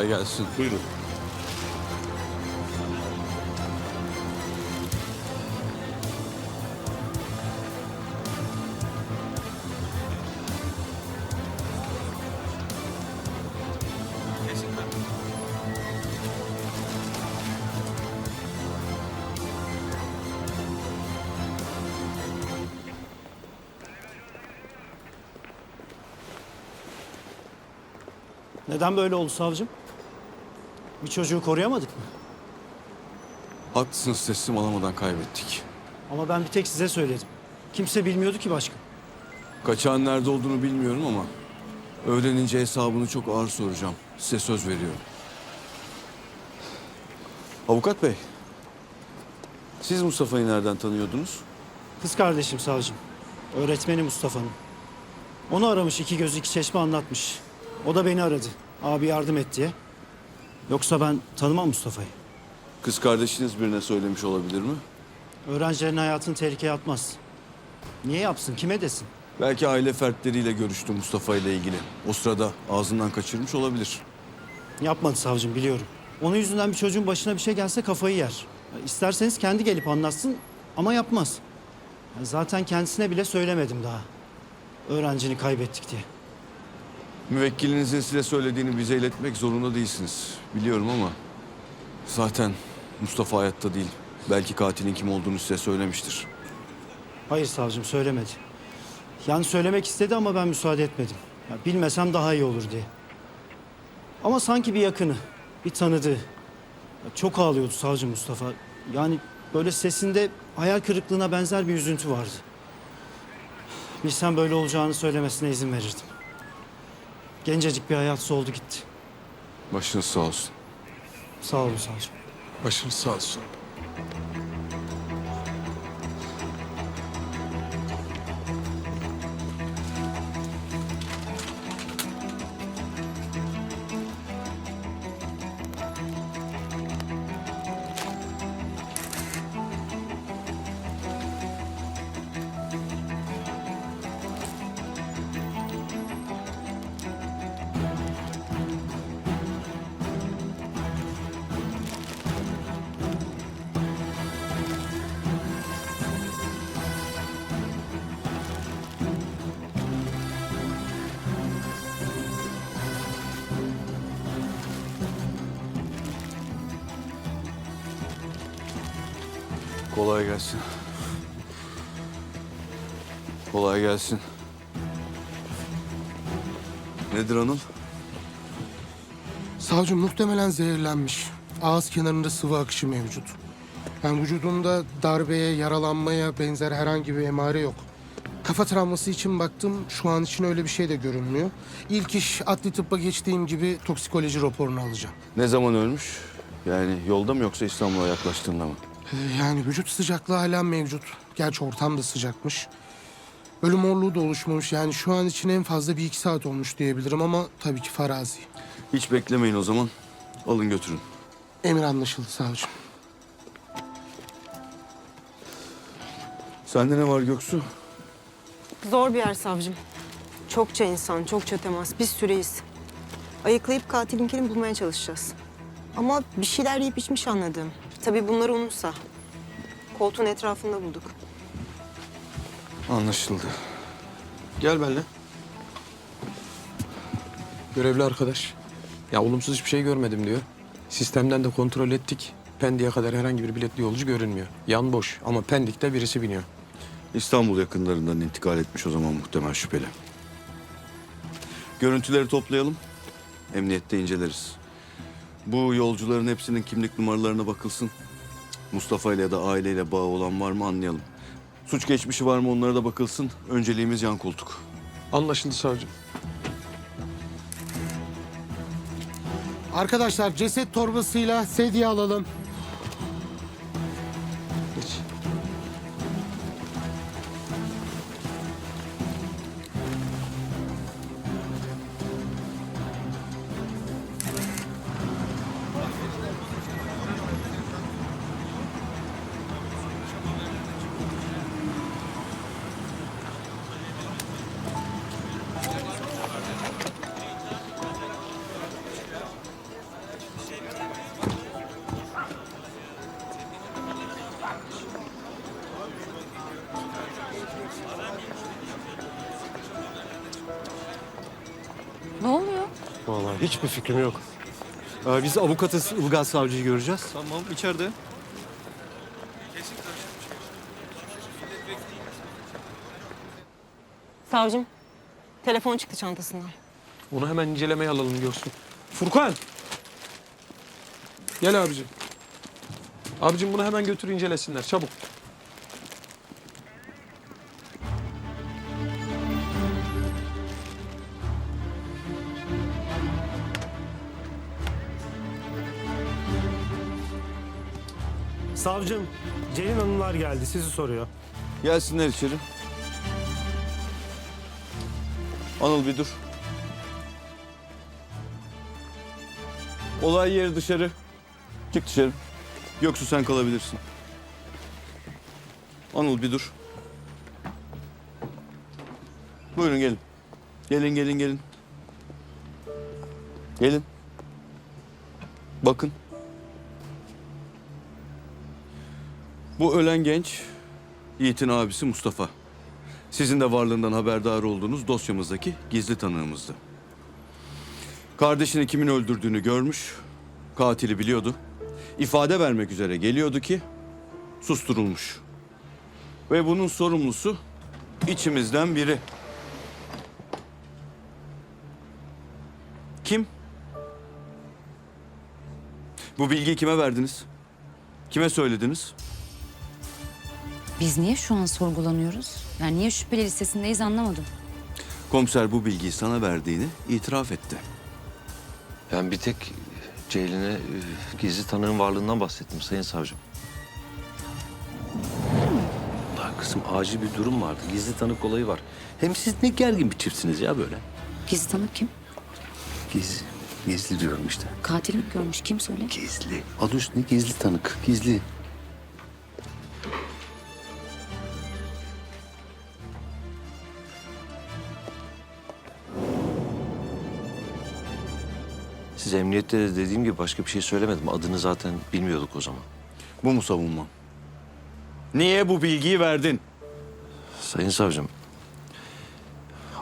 Kolay gelsin. Buyurun. Neden böyle oldu savcım? Bir çocuğu koruyamadık mı? Haklısınız teslim alamadan kaybettik. Ama ben bir tek size söyledim. Kimse bilmiyordu ki başka. Kaçağın nerede olduğunu bilmiyorum ama öğrenince hesabını çok ağır soracağım. Size söz veriyorum. Avukat bey, siz Mustafa'yı nereden tanıyordunuz? Kız kardeşim savcım. Öğretmeni Mustafa'nın. Onu aramış iki göz iki çeşme anlatmış. O da beni aradı. Abi yardım et diye. Yoksa ben tanımam Mustafa'yı. Kız kardeşiniz birine söylemiş olabilir mi? Öğrencilerin hayatını tehlikeye atmaz. Niye yapsın? Kime desin? Belki aile fertleriyle görüştü Mustafa ile ilgili. O sırada ağzından kaçırmış olabilir. Yapmadı savcım biliyorum. Onun yüzünden bir çocuğun başına bir şey gelse kafayı yer. İsterseniz kendi gelip anlatsın ama yapmaz. Ya Zaten kendisine bile söylemedim daha. Öğrencini kaybettik diye. Müvekkilinizin size söylediğini bize iletmek zorunda değilsiniz. Biliyorum ama zaten Mustafa hayatta değil. Belki katilin kim olduğunu size söylemiştir. Hayır savcım söylemedi. Yani söylemek istedi ama ben müsaade etmedim. Ya bilmesem daha iyi olur diye. Ama sanki bir yakını, bir tanıdığı. Ya çok ağlıyordu savcı Mustafa. Yani böyle sesinde hayal kırıklığına benzer bir üzüntü vardı. Bilsem böyle olacağını söylemesine izin verirdim. Gencecik bir hayat soldu gitti. Başınız sağ olsun. Sağ olun savcım. Başınız sağ olsun. Kolay gelsin. Kolay gelsin. Nedir Anıl? Savcı muhtemelen zehirlenmiş. Ağız kenarında sıvı akışı mevcut. Yani vücudunda darbeye, yaralanmaya benzer herhangi bir emare yok. Kafa travması için baktım. Şu an için öyle bir şey de görünmüyor. İlk iş adli tıbba geçtiğim gibi toksikoloji raporunu alacağım. Ne zaman ölmüş? Yani yolda mı yoksa İstanbul'a yaklaştığında mı? Yani vücut sıcaklığı hala mevcut. Gerçi ortam da sıcakmış. Ölüm morluğu da oluşmamış. Yani şu an için en fazla bir iki saat olmuş diyebilirim ama tabii ki farazi. Hiç beklemeyin o zaman. Alın götürün. Emir anlaşıldı savcım. Sende ne var Göksu? Zor bir yer savcım. Çokça insan, çokça temas. Biz süreyiz. Ayıklayıp katilinkini bulmaya çalışacağız. Ama bir şeyler yiyip içmiş anladığım. Tabii bunları unutsa. Koltuğun etrafında bulduk. Anlaşıldı. Gel benimle. Görevli arkadaş. Ya olumsuz hiçbir şey görmedim diyor. Sistemden de kontrol ettik. Pendik'e kadar herhangi bir biletli yolcu görünmüyor. Yan boş ama Pendik'te birisi biniyor. İstanbul yakınlarından intikal etmiş o zaman muhtemel şüpheli. Görüntüleri toplayalım. Emniyette inceleriz. Bu yolcuların hepsinin kimlik numaralarına bakılsın. Mustafa ile ya da aileyle bağı olan var mı anlayalım. Suç geçmişi var mı onlara da bakılsın. Önceliğimiz yan koltuk. Anlaşıldı savcım. Arkadaşlar ceset torbasıyla sedye alalım. Hiçbir fikrim yok. Ee, biz avukatız Ilgaz Savcı'yı göreceğiz. Tamam içeride. Savcım, telefon çıktı çantasından. Onu hemen incelemeye alalım görsün. Furkan! Gel abicim. Abicim bunu hemen götür incelesinler çabuk. Savcım, Celin Hanımlar geldi. Sizi soruyor. Gelsinler içeri. Anıl bir dur. Olay yeri dışarı. Çık dışarı. Göksu sen kalabilirsin. Anıl bir dur. Buyurun gelin. Gelin gelin gelin. Gelin. Bakın. Bu ölen genç Yiğit'in abisi Mustafa. Sizin de varlığından haberdar olduğunuz dosyamızdaki gizli tanığımızdı. Kardeşini kimin öldürdüğünü görmüş, katili biliyordu. İfade vermek üzere geliyordu ki susturulmuş. Ve bunun sorumlusu içimizden biri. Kim? Bu bilgiyi kime verdiniz? Kime söylediniz? Biz niye şu an sorgulanıyoruz? Yani niye şüpheli listesindeyiz anlamadım. Komiser bu bilgiyi sana verdiğini itiraf etti. Ben bir tek Ceylin'e e, gizli tanığın varlığından bahsettim Sayın Savcım. Bak kızım acil bir durum vardı. Gizli tanık olayı var. Hem siz ne gergin bir çiftsiniz ya böyle. Gizli tanık kim? Gizli. Gizli diyorum işte. Katil mi görmüş? Kim söyle? Gizli. Adı üstünde gizli tanık. Gizli. Siz emniyette de dediğim gibi başka bir şey söylemedim. Adını zaten bilmiyorduk o zaman. Bu mu savunma? Niye bu bilgiyi verdin? Sayın savcım,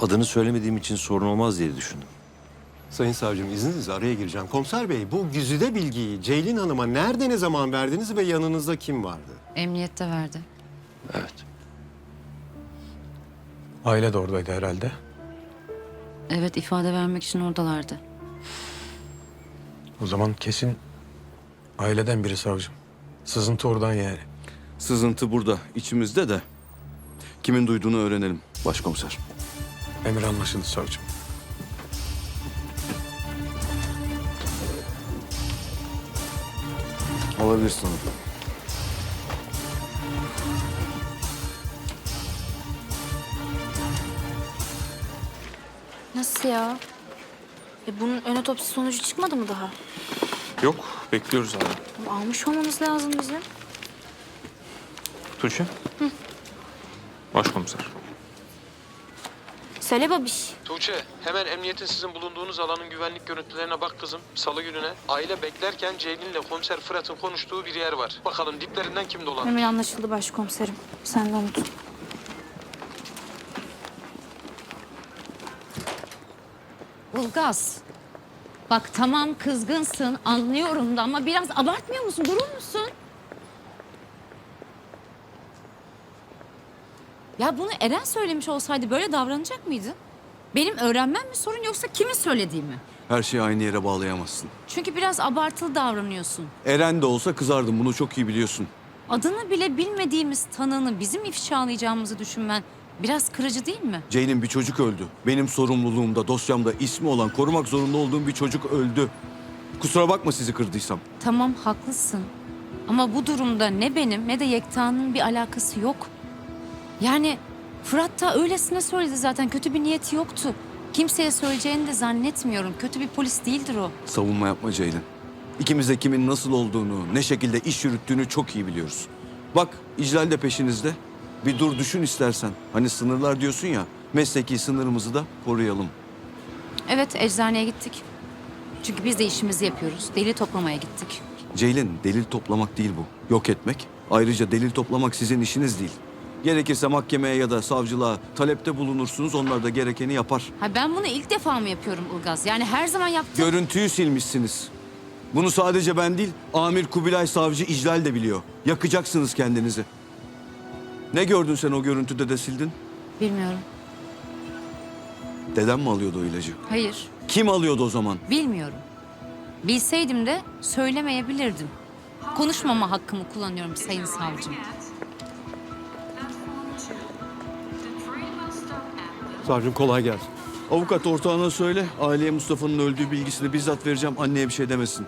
adını söylemediğim için sorun olmaz diye düşündüm. Sayın Savcım izninizle araya gireceğim. Komiser Bey, bu güzide bilgiyi Ceylin Hanım'a nerede ne zaman verdiniz ve yanınızda kim vardı? Emniyette verdi. Evet. Aile de oradaydı herhalde. Evet ifade vermek için oradalardı. O zaman kesin aileden biri savcım. Sızıntı oradan yani. Sızıntı burada, içimizde de. Kimin duyduğunu öğrenelim başkomiser. Emir anlaşıldı savcım. Alabilirsin onu. Nasıl ya? E bunun ön otopsi sonucu çıkmadı mı daha? Yok bekliyoruz abi. Almış olmamız lazım bizim. Tuğçe. Başkomiser. Söyle babiş. Tuğçe hemen emniyetin sizin bulunduğunuz alanın güvenlik görüntülerine bak kızım. Salı gününe. Aile beklerken Ceylin'le komiser Fırat'ın konuştuğu bir yer var. Bakalım diplerinden kim dolan. Hemen anlaşıldı başkomiserim. Sen de unut. Ilgaz. Bak tamam kızgınsın anlıyorum da ama biraz abartmıyor musun? Durur musun? Ya bunu Eren söylemiş olsaydı böyle davranacak mıydın? Benim öğrenmem mi sorun yoksa kimin söylediği mi? Her şeyi aynı yere bağlayamazsın. Çünkü biraz abartılı davranıyorsun. Eren de olsa kızardım, bunu çok iyi biliyorsun. Adını bile bilmediğimiz tanığını bizim ifşalayacağımızı düşünmen biraz kırıcı değil mi? Jane'in bir çocuk öldü. Benim sorumluluğumda, dosyamda ismi olan, korumak zorunda olduğum bir çocuk öldü. Kusura bakma sizi kırdıysam. Tamam haklısın. Ama bu durumda ne benim ne de Yekta'nın bir alakası yok. Yani Fırat da öylesine söyledi zaten kötü bir niyeti yoktu. Kimseye söyleyeceğini de zannetmiyorum. Kötü bir polis değildir o. Savunma yapma Ceylin. İkimiz de kimin nasıl olduğunu, ne şekilde iş yürüttüğünü çok iyi biliyoruz. Bak İclal de peşinizde. Bir dur düşün istersen. Hani sınırlar diyorsun ya, mesleki sınırımızı da koruyalım. Evet eczaneye gittik. Çünkü biz de işimizi yapıyoruz. Deli toplamaya gittik. Ceylin, delil toplamak değil bu. Yok etmek. Ayrıca delil toplamak sizin işiniz değil. Gerekirse mahkemeye ya da savcılığa talepte bulunursunuz. Onlar da gerekeni yapar. Ha ben bunu ilk defa mı yapıyorum Ilgaz? Yani her zaman yaptığım... Görüntüyü silmişsiniz. Bunu sadece ben değil, Amir Kubilay Savcı İclal de biliyor. Yakacaksınız kendinizi. Ne gördün sen o görüntüde de sildin? Bilmiyorum. Dedem mi alıyordu o ilacı? Hayır. Kim alıyordu o zaman? Bilmiyorum. Bilseydim de söylemeyebilirdim. Konuşmama hakkımı kullanıyorum sayın savcım. Savcım kolay gelsin. Avukat ortağına söyle, aileye Mustafa'nın öldüğü bilgisini bizzat vereceğim. Anneye bir şey demesin.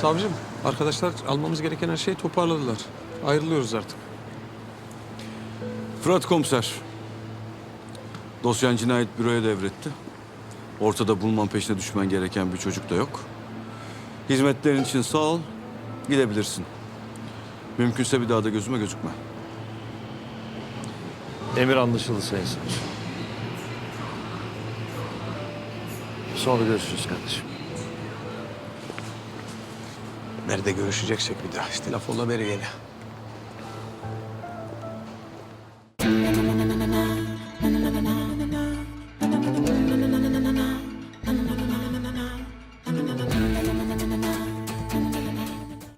Savcım, arkadaşlar almamız gereken her şeyi toparladılar. Ayrılıyoruz artık. Fırat komiser. Dosyan cinayet büroya devretti. Ortada bulman peşine düşmen gereken bir çocuk da yok. Hizmetlerin için sağ ol. Gidebilirsin. Mümkünse bir daha da gözüme gözükme. Emir anlaşıldı Sayın Savcı. Sonra görüşürüz kardeşim. Nerede görüşeceksek bir daha işte laf ola beri gene.